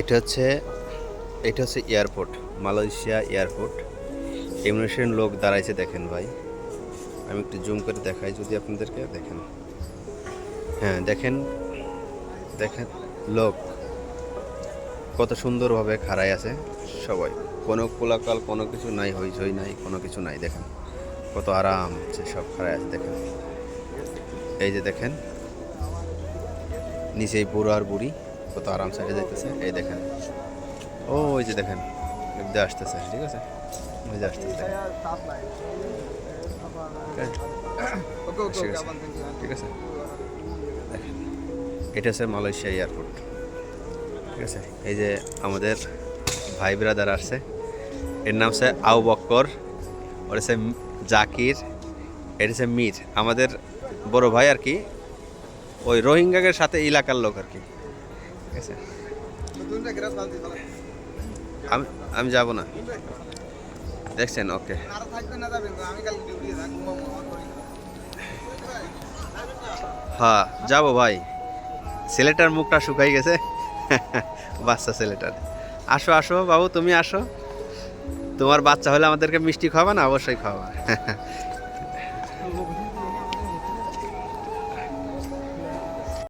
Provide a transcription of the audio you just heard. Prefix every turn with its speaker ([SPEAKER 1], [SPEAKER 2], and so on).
[SPEAKER 1] এটা হচ্ছে এটা হচ্ছে এয়ারপোর্ট, মালয়েশিয়া এয়ারপোর্ট। ইমিগ্রেশন লোক দাঁড়াইছে দেখেন ভাই। আমি একটু জুম করে দেখাই, যদি আপনাদেরকে দেখেন। হ্যাঁ দেখেন দেখেন লোক। কত সুন্দরভাবে খাড়াই আছে সবাই। কোনো কোলাকাল কোনো কিছু নাই, হইচই নাই, কোনো কিছু নাই, দেখেন। কত আরাম আছে, সব খাড়াই আছে, দেখেন। এই যে দেখেন, নিচেই বুড়ো আর বুড়ি। কত আরাম সাইডে যাইতেছে। এই দেখেন। ও ওই যে দেখেন এমনি আসতেছে ঠিক আছে? ওই যে আসতেছে ঠিক আছে? ঠিক আছে? দেখেন। এটা হচ্ছে মালয়েশিয়া এয়ারপোর্ট। ঠিক আছে? এই যে আমাদের ভাই ব্রাদার আসছে। এর নাম হচ্ছে আউ বক্কর ওর হচ্ছে জাকির এটা হচ্ছে মীর। আমাদের বড় ভাই আর কি ওই রোহিঙ্গাদের সাথে এলাকার লোক আর কি। আছে আমি আমি যাব না। দেখছেন ওকে। হ্যাঁ যাব ভাই। ছেলেটার মুখটা শুকাই গেছে। বাচ্চা ছেলেটার। আসো আসো বাবু তুমি আসো। তোমার বাচ্চা হলে আমাদেরকে মিষ্টি খাওয়াবা না? অবশ্যই খাওয়াবা।